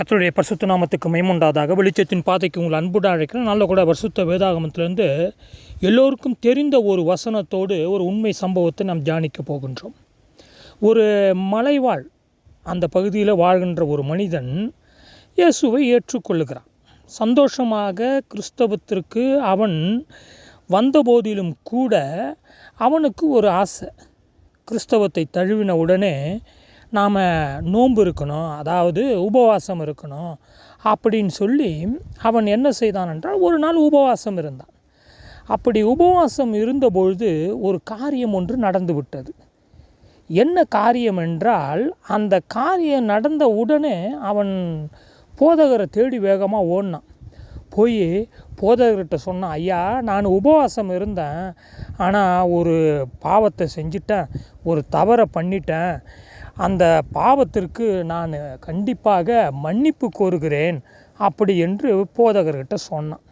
கத்தருடைய பரிசுத்த நாமத்துக்கு மைமுண்டாதாக. வெளிச்சத்தின் பாதைக்கு உங்கள் அன்புடன் அழைக்கிறேன். நல்ல கூட பரிசுத்த வேதாகமத்திலேருந்து எல்லோருக்கும் தெரிந்த ஒரு வசனத்தோடு ஒரு உண்மை சம்பவத்தை நாம் தியானிக்க போகின்றோம். ஒரு மலைவாழ் அந்த பகுதியில் வாழ்கின்ற ஒரு மனிதன் இயேசுவை ஏற்றுக்கொள்ளுகிறான். சந்தோஷமாக கிறிஸ்தவத்திற்கு அவன் வந்தபோதிலும் கூட அவனுக்கு ஒரு ஆசை. கிறிஸ்தவத்தை தழுவின உடனே நாம் நோன்பு இருக்கணும் அதாவது உபவாசம் இருக்கணும் அப்படின்னு சொல்லி அவன் என்ன செய்தான் என்றால் ஒரு நாள் உபவாசம் இருந்தான். அப்படி உபவாசம் இருந்தபொழுது ஒரு காரியம் ஒன்று நடந்து விட்டது. என்ன காரியம் என்றால் அந்த காரியம் நடந்த உடனே அவன் போதகரை தேடி வேகமாக ஓடினான். போய் போதகர்கிட்ட சொன்னான் ஐயா நான் உபவாசம் இருந்தேன் ஆனால் ஒரு பாவத்தை செஞ்சிட்டேன் ஒரு தவறை பண்ணிட்டேன் அந்த பாவத்திற்கு நான் கண்டிப்பாக மன்னிப்பு கோருகிறேன் அப்படி என்று போதகர்கிட்ட சொன்னான்.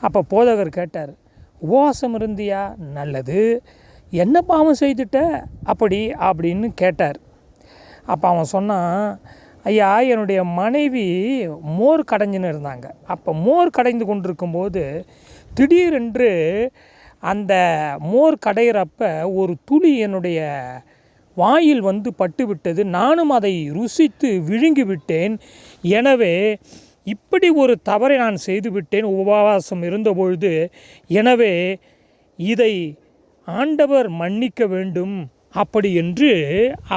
அப்போ போதகர் கேட்டார் உபவாசம் இருந்தியா? நல்லது. என்ன பாவம் செய்துட்ட? அப்படி அப்படின்னு கேட்டார். அப்போ அவன் சொன்னான் ஐயா என்னுடைய மனைவி மோர் கடைஞ்சுன்னு இருந்தாங்க. அப்போ மோர் கடைந்து கொண்டிருக்கும்போது திடீரென்று அந்த மோர் கடையிறப்ப ஒரு துளி என்னுடைய வாயில் வந்து பட்டுவிட்டது. நானும் அதை ருசித்து விழுங்கி விட்டேன் எனவே இப்படி ஒரு தவறை நான் செய்துவிட்டேன். உபவாசம் இருந்தபொழுது எனவே இதை ஆண்டவர் மன்னிக்க வேண்டும். அப்படி என்று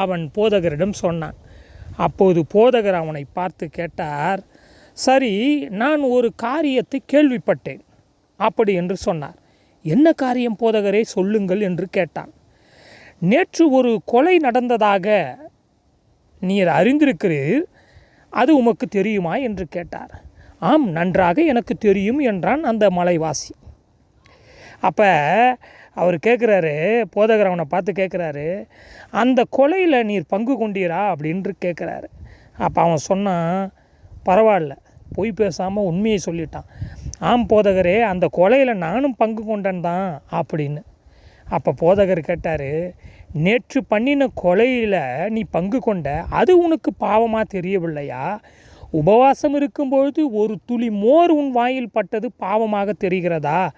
அவன் போதகரிடம் சொன்னான். அப்போது போதகர் அவனை பார்த்து கேட்டார் சரி நான் ஒரு காரியத்தை கேள்விப்பட்டேன். அப்படி என்று சொன்னார். என்ன காரியம் போதகரே? சொல்லுங்கள் என்று கேட்டான். நேற்று ஒரு கொலை நடந்ததாக நீர் அறிந்திருக்கிறீர் அது உமக்கு தெரியுமா என்று கேட்டார். ஆம் நன்றாக எனக்கு தெரியும் என்றான் அந்த மலைவாசி. அப்போ அவர் கேட்குறாரு போதகர் அவனை பார்த்து கேட்குறாரு அந்த கொலையில் நீர் பங்கு கொண்டீரா அப்படின்ட்டு கேட்குறாரு அப்போ அவன் சொன்னான் பரவாயில்ல பொய் பேசாமல் உண்மையை சொல்லிட்டான். ஆம் போதகரே அந்த கொலையில் நானும் பங்கு கொண்டேன் தான் அப்படின்னு. அப்போ போதகர் கேட்டார் நேற்று பண்ணின கொலையில் நீ பங்கு கொண்ட அது உனக்கு பாவமாக தெரியவில்லையா? உபவாசம் இருக்கும்பொழுது ஒரு துளி மோர் உன் வாயில் பட்டது பாவமாக தெரிகிறதா?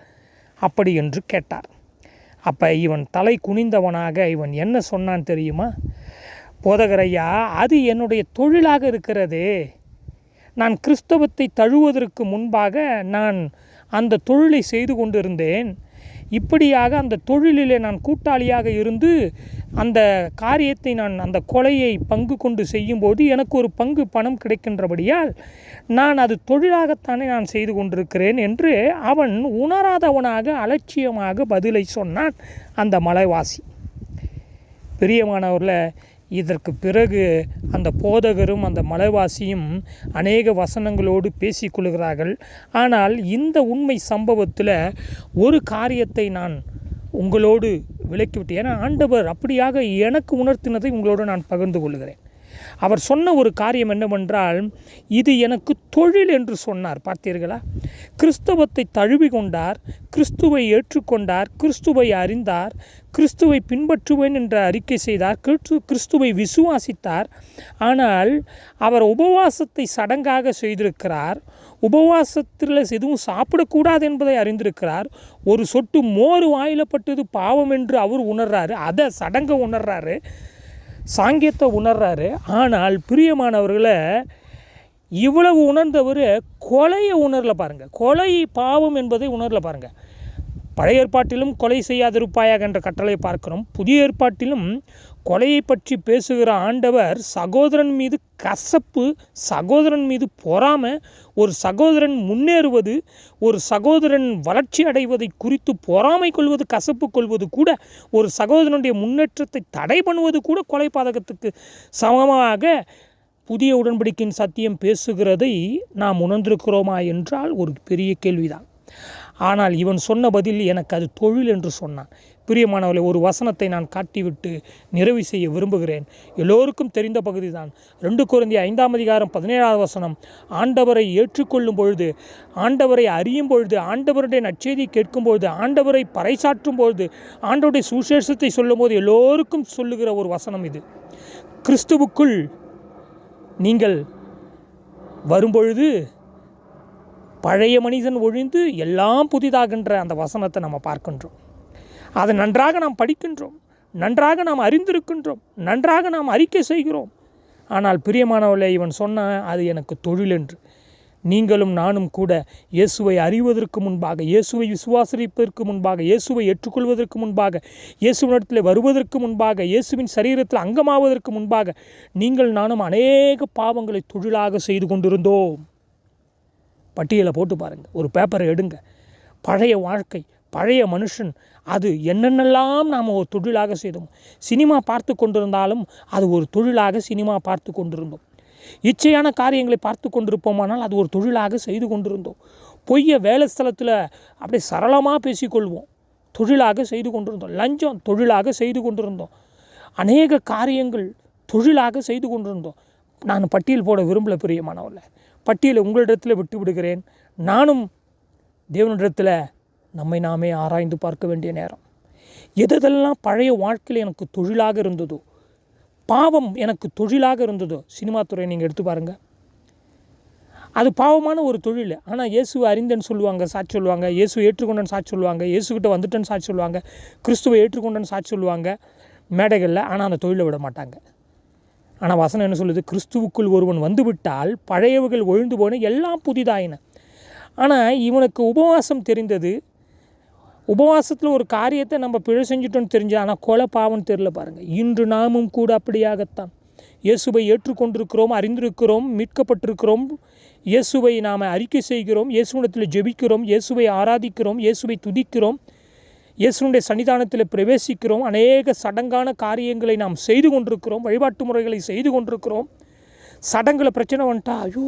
அப்படி என்று கேட்டார். அப்போ இவன் தலை குனிந்தவனாக இவன் என்ன சொன்னான் தெரியுமா? போதகரையா அது என்னுடைய தொழிலாக இருக்கிறது. நான் கிறிஸ்தவத்தை தழுவதற்கு முன்பாக நான் அந்த தொழிலை செய்து கொண்டிருந்தேன். இப்படியாக அந்த தொழிலிலே நான் கூட்டாளியாக இருந்து அந்த காரியத்தை நான் அந்த கொலையை பங்கு கொண்டு செய்யும்போது எனக்கு ஒரு பங்கு பணம் கிடைக்கின்றபடியால் நான் அது தொழிலாகத்தானே நான் செய்து கொண்டிருக்கிறேன் என்று அவன் உணராதவனாக அலட்சியமாக பதிலை சொன்னான் அந்த மலைவாசி. பிரியமானவரில் இதற்கு பிறகு அந்த போதகரும் அந்த மலைவாசியும் அநேக வசனங்களோடு பேசிக்கொள்கிறார்கள் ஆனால் இந்த உண்மை சம்பவத்தில் ஒரு காரியத்தை நான் உங்களோடு விளக்கிவிட்டு ஏன்னா ஆண்டவர் அப்படியாக எனக்கு உணர்த்தினதை உங்களோடு நான் பகிர்ந்து கொள்கிறேன். அவர் சொன்ன ஒரு காரியம் என்னவென்றால் இது எனக்கு தொழில் என்று சொன்னார். பார்த்தீர்களா? கிறிஸ்தவத்தை தழுவி கொண்டார் கிறிஸ்துவை ஏற்றுக்கொண்டார் கிறிஸ்துவை அறிந்தார் கிறிஸ்துவை பின்பற்றுவேன் என்ற அறிக்கை செய்தார் கிறிஸ்து கிறிஸ்துவை விசுவாசித்தார். ஆனால் அவர் உபவாசத்தை சடங்காக செய்திருக்கிறார். உபவாசத்தில் எதுவும் சாப்பிடக்கூடாது என்பதை அறிந்திருக்கிறார். ஒரு சொட்டு மோர் வாயிலப்பட்டது பாவம் என்று அவர் உணர்றாரு. அதை சடங்கை உணர்றாரு. சாங்கியத்தை உணர்றாரு. ஆனால் பிரியமானவர்களை இவ்வளவு உணர்ந்தவர் கொலையை உணரல பாருங்கள் கொலை பாவம் என்பதை உணரல பாருங்கள் பழைய ஏற்பாட்டிலும் கொலை செய்யாதிருப்பாயாக என்ற கட்டளை பார்க்கிறோம். புதிய ஏற்பாட்டிலும் கொலையை பற்றி பேசுகிற ஆண்டவர் சகோதரன் மீது கசப்பு சகோதரன் மீது பொறாமை ஒரு சகோதரன் முன்னேறுவது ஒரு சகோதரன் வளர்ச்சி அடைவதை குறித்து பொறாமை கொள்வது கசப்பு கொள்வது கூட ஒரு சகோதரனுடைய முன்னேற்றத்தை தடை பண்ணுவது கூட கொலை பாதகத்துக்கு சமமாக புதிய உடன்படிக்கையின் சத்தியம் பேசுகிறதை நாம் உணர்ந்திருக்கிறோமா என்றால் ஒரு பெரிய கேள்விதான். ஆனால் இவன் சொன்ன பதில் எனக்கு அது தொழில் என்று சொன்னான். பிரியமானவர்களை ஒரு வசனத்தை நான் காட்டிவிட்டு நிறைவு செய்ய விரும்புகிறேன். எல்லோருக்கும் தெரிந்த பகுதி தான் ரெண்டு குழந்தை ஐந்தாம் அதிகாரம் பதினேழாவது வசனம். ஆண்டவரை ஏற்றுக்கொள்ளும் பொழுது ஆண்டவரை அறியும் பொழுது ஆண்டவருடைய நச்செய்தி கேட்கும் பொழுது ஆண்டவரை பறைசாற்றும் பொழுது ஆண்டவருடைய சுசேஷத்தை சொல்லும் போது எல்லோருக்கும் சொல்லுகிற ஒரு வசனம் இது. கிறிஸ்துவுக்குள் நீங்கள் வரும்பொழுது பழைய மனிதன் ஒழிந்து எல்லாம் புதிதாகின்ற அந்த வசனத்தை நம்ம பார்க்கின்றோம். அதை நன்றாக நாம் படிக்கின்றோம் நன்றாக நாம் அறிந்திருக்கின்றோம் நன்றாக நாம் அறிக்கை செய்கிறோம். ஆனால் பிரியமானவர்களே இவன் சொன்ன அது எனக்கு தொழில் என்று. நீங்களும் நானும் கூட இயேசுவை அறிவதற்கு முன்பாக இயேசுவை விசுவாசரிப்பதற்கு முன்பாக இயேசுவை ஏற்றுக்கொள்வதற்கு முன்பாக இயேசுவினிடத்தில் வருவதற்கு முன்பாக இயேசுவின் சரீரத்தில் அங்கமாவதற்கு முன்பாக நீங்கள் நானும் அநேக பாவங்களை தொழிலாக செய்து கொண்டிருந்தோம். பட்டியலை போட்டு பாருங்கள் ஒரு பேப்பரை எடுங்க. பழைய வாழ்க்கை பழைய மனுஷன் அது என்னென்னலாம் நாம் ஒரு தொழிலாக செய்தோம். சினிமா பார்த்து கொண்டிருந்தாலும் அது ஒரு தொழிலாக சினிமா பார்த்து கொண்டிருந்தோம். இச்சையான காரியங்களை பார்த்து கொண்டிருப்போமானால் அது ஒரு தொழிலாக செய்து கொண்டிருந்தோம். பொய்யை வேலை ஸ்தலத்தில் அப்படியே சரளமாக பேசிக்கொள்வோம். தொழிலாக செய்து கொண்டிருந்தோம். லஞ்சம் தொழிலாக செய்து கொண்டிருந்தோம். அநேக காரியங்கள் தொழிலாக செய்து கொண்டிருந்தோம். நான் பட்டியல் போட விரும்பல பிரியமானவர்கள. பட்டியலை உங்களிடத்தில் விட்டு விடுகிறேன் நானும் தேவனிடத்தில் நம்மை நாமே ஆராய்ந்து பார்க்க வேண்டிய நேரம். எதெல்லாம் பழைய வாழ்க்கையில் எனக்கு தொழிலாக இருந்ததோ பாவம் எனக்கு தொழிலாக இருந்ததோ சினிமா துறையை நீங்கள் எடுத்து பாருங்கள் அது பாவமான ஒரு தொழில். ஆனால் இயேசுவை அறிந்தேன்னு சொல்லுவாங்க சாட்சி சொல்லுவாங்க. இயேசு ஏற்றுக்கொண்டேன்னு சாட்சி சொல்லுவாங்க. இயேசுக்கிட்ட வந்துட்டேன்னு சாட்சி சொல்லுவாங்க. கிறிஸ்துவை ஏற்றுக்கொண்டேன்னு சாட்சி சொல்லுவாங்க. மேடைகளில். ஆனால் அந்த தொழிலை விட மாட்டாங்க. ஆனால் வசனம் என்ன சொல்லுது? கிறிஸ்துவுக்குள் ஒருவன் வந்துவிட்டால் பழையவர்கள் ஒழிந்து போன எல்லாம் புதிதாயின. ஆனால் இவனுக்கு உபவாசம் தெரிந்தது. உபவாசத்தில் ஒரு காரியத்தை நம்ம பிழை செஞ்சுட்டோன்னு தெரிஞ்சு ஆனால் கொலை பாவம் தெரில பாருங்கள் இன்று நாமும் கூட அப்படியாகத்தான். இயேசுவை ஏற்றுக்கொண்டிருக்கிறோம் அறிந்திருக்கிறோம் மீட்கப்பட்டிருக்கிறோம். இயேசுவை நாம் அறிக்கை செய்கிறோம் இயேசுனத்தில் ஜெபிக்கிறோம் இயேசுவை ஆராதிக்கிறோம் இயேசுவை துதிக்கிறோம். இயேசுனுடைய சன்னிதானத்தில் பிரவேசிக்கிறோம். அநேக சடங்கான காரியங்களை நாம் செய்து கொண்டிருக்கிறோம். வழிபாட்டு முறைகளை செய்து கொண்டிருக்கிறோம். சடங்கில் பிரச்சனை வந்துட்டா ஐயோ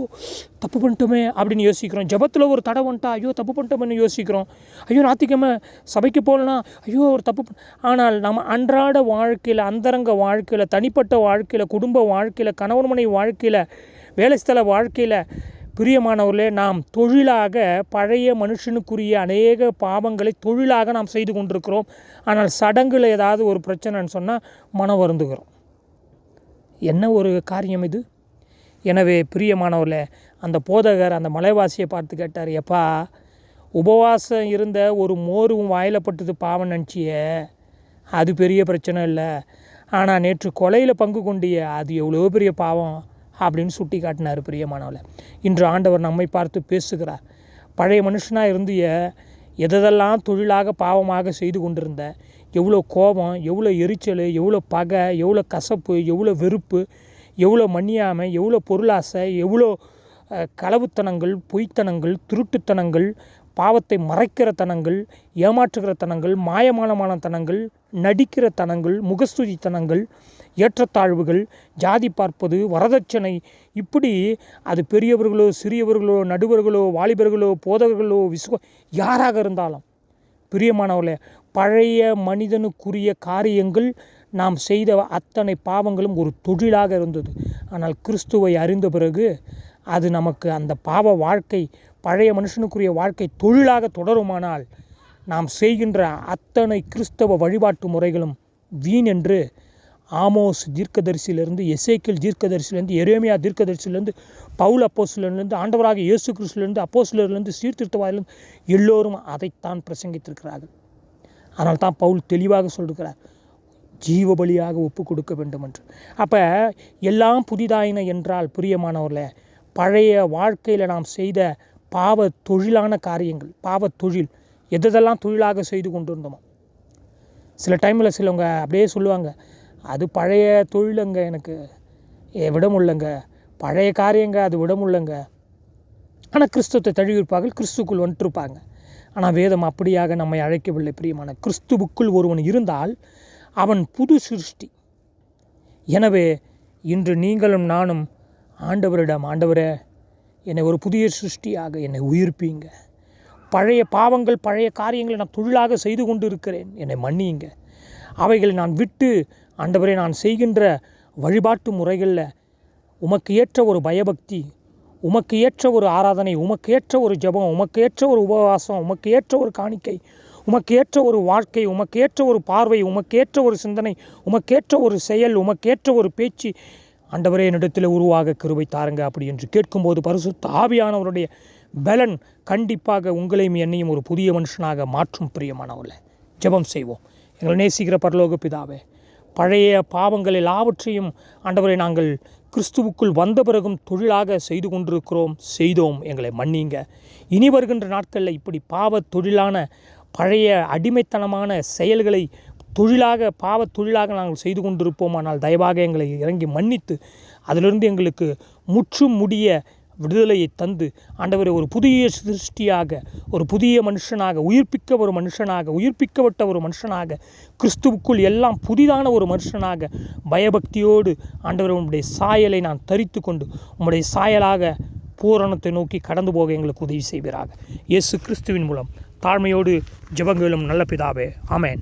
தப்பு பண்ணிட்டோமே அப்படின்னு யோசிக்கிறோம். ஜபத்தில் ஒரு தடை வந்துட்டா ஐயோ தப்பு பண்ணிட்டோம்னு யோசிக்கிறோம். ஐயோ ஞாத்திக்கிழமை சபைக்கு போகலனா ஐயோ ஒரு தப்பு ஆனால் நம்ம அன்றாட வாழ்க்கையில் அந்தரங்க வாழ்க்கையில் தனிப்பட்ட வாழ்க்கையில் குடும்ப வாழ்க்கையில் கணவன்மனை வாழ்க்கையில் வேலைஸ்தல வாழ்க்கையில் பிரியமானவர்களே நாம் தொழிலாக பழைய மனுஷனுக்குரிய அநேக பாவங்களை தொழிலாக நாம் செய்து கொண்டிருக்கிறோம். ஆனால் சடங்குல ஏதாவது ஒரு பிரச்சனைன்னு சொன்னால் மனம் வருந்துகிறோம். என்ன ஒரு காரியம் இது? எனவே பிரியமானவர்களே அந்த போதகர் அந்த மலைவாசியை பார்த்து கேட்டார் எப்பா உபவாசம் இருந்த ஒரு மோரும் வாயில் பட்டது பாவம் நினச்சியே? அது பெரிய பிரச்சனை இல்லை. ஆனால் நேற்று கொலையில் பங்கு கொண்டிய அது எவ்வளோ பெரிய பாவம்? அப்படின்னு சுட்டி காட்டினார் பிரியமானவளை. இன்று ஆண்டவர் நம்மை பார்த்து பேசுகிறார். பழைய மனுஷனாக இருந்திய எதெல்லாம் தொழிலாக பாவமாக செய்து கொண்டிருந்த எவ்வளோ கோபம் எவ்வளோ எரிச்சல் எவ்வளோ பகை எவ்வளோ கசப்பு எவ்வளோ வெறுப்பு எவ்வளோ மன்னியாமை எவ்வளோ பொருளாசை எவ்வளோ களவுத்தனங்கள் பொய்த்தனங்கள் திருட்டுத்தனங்கள் பாவத்தை மறைக்கிற தனங்கள் ஏமாற்றுகிற தனங்கள் மாயமானமான தனங்கள் நடிக்கிற தனங்கள் முகஸ்துதித்தனங்கள் ஏற்றத்தாழ்வுகள் ஜாதி பார்ப்பது வரதட்சணை இப்படி அது பெரியவர்களோ சிறியவர்களோ நடுவர்களோ வாலிபர்களோ போதகர்களோ விசுவ யாராக இருந்தாலும். பிரியமானவர்களே பழைய மனிதனுக்குரிய காரியங்கள் நாம் செய்த அத்தனை பாவங்களும் ஒரு தொழிலாக இருந்தது. ஆனால் கிறிஸ்துவை அறிந்த பிறகு அது நமக்கு அந்த பாவ வாழ்க்கை பழைய மனுஷனுக்குரிய வாழ்க்கை தொழிலாக தொடருமானால் நாம் செய்கின்ற அத்தனை கிறிஸ்தவ வழிபாட்டு முறைகளும் வீண் என்று ஆமோஸ் தீர்க்கதரிசிலிருந்து எசேக்கியல் தீர்க்கதரிசிலேருந்து எரேமியா தீர்க்கதரிசிலேருந்து பவுல் அப்போசிலர்லேருந்து ஆண்டவராக இயேசு கிறிஸ்துலேருந்து அப்போசிலர்லேருந்து சீர்திருத்தவாயிலிருந்து எல்லோரும் அதைத்தான் பிரசங்கித்திருக்கிறார்கள். ஆனால் தான் பவுல் தெளிவாக சொல்லிருக்கிறார் ஜீவபலியாக ஒப்பு கொடுக்க வேண்டும் என்று அப்போ எல்லாம் புதிதாயின என்றால் பிரியமானவர்களே பழைய வாழ்க்கையில் நாம் செய்த பாவ தொழிலான காரியங்கள் பாவ தொழில் எதெல்லாம் தொழிலாக செய்து கொண்டிருந்தோமோ. சில டைமில் சிலவங்க அப்படியே சொல்லுவாங்க அது பழைய தொழிலுங்க எனக்கு. ஏ, விட முடியலங்க பழைய காரியங்க அது விட முடியலங்க ஆனால் கிறிஸ்துவத்தை தழுவிருப்பார்கள் கிறிஸ்துக்குள் வந்துட்டுருப்பாங்க ஆனால் வேதம் அப்படியாக நம்மை அழைக்கவில்லை பிரியமான. கிறிஸ்துவுக்குள் ஒருவன் இருந்தால் அவன் புது சிருஷ்டி. எனவே இன்று நீங்களும் நானும் ஆண்டவரிடம் ஆண்டவரே என்னை ஒரு புதிய சிருஷ்டியாக என்னை உயிர்ப்பீங்க. பழைய பாவங்கள் பழைய காரியங்களை நான் தொழிலாக செய்து கொண்டு இருக்கிறேன் என்னை மன்னியுங்க. அவைகளை நான் விட்டு ஆண்டவரை நான் செய்கின்ற வழிபாட்டு முறைகளில் உமக்கு ஏற்ற ஒரு பயபக்தி உமக்கு ஏற்ற ஒரு ஆராதனை உமக்கு ஏற்ற ஒரு ஜெபம் உமக்கு ஏற்ற ஒரு உபவாசம் உமக்கு ஏற்ற ஒரு காணிக்கை உமக்கு ஏற்ற ஒரு வாழ்க்கை உமக்கு ஏற்ற ஒரு பார்வை உமக்கு ஏற்ற ஒரு சிந்தனை உமக்கேற்ற ஒரு செயல் உமக்கேற்ற ஒரு பேச்சு ஆண்டவரே என்னிடத்தில் உருவாக கிருபை தாருங்க அப்படி என்று கேட்கும்போது பரிசுத்த ஆவியானவருடைய பலன் கண்டிப்பாக உங்களையும் என்னையும் ஒரு புதிய மனுஷனாக மாற்றும் பிரியமானவர்களை ஜெபம் செய்வோம் எங்களை நேசிக்கிற பரலோக பிதாவே பழைய பாவங்கள் எல்லாவற்றையும் ஆண்டவரை நாங்கள் கிறிஸ்துவுக்குள் வந்த பிறகும் தொழிலாக செய்து கொண்டிருக்கிறோம் செய்தோம். எங்களை மன்னிங்க. இனி வருகின்ற நாட்களில் இப்படி பாவ தொழிலான பழைய அடிமைத்தனமான செயல்களை தொழிலாக பாவ தொழிலாக நாங்கள் செய்து கொண்டிருப்போமானால் தயவாக எங்களை இறங்கி மன்னித்து அதிலிருந்து எங்களுக்கு முற்றும் முடிய விடுதலையை தந்து ஆண்டவரை ஒரு புதிய சிருஷ்டியாக ஒரு புதிய மனுஷனாக உயிர்ப்பிக்க ஒரு மனுஷனாக உயிர்ப்பிக்கப்பட்ட ஒரு மனுஷனாக கிறிஸ்துவுக்குள் எல்லாம் புதிதான ஒரு மனுஷனாக பயபக்தியோடு ஆண்டவர் உம்முடைய சாயலை நான் தரித்து கொண்டு உம்முடைய சாயலாக பூரணத்தை நோக்கி கடந்து போக எங்களுக்கு உதவி செய்வீராக. இயேசு கிறிஸ்துவின் மூலம் தாழ்மையோடு ஜெபங்களும் நல்ல பிதாவே. ஆமேன்.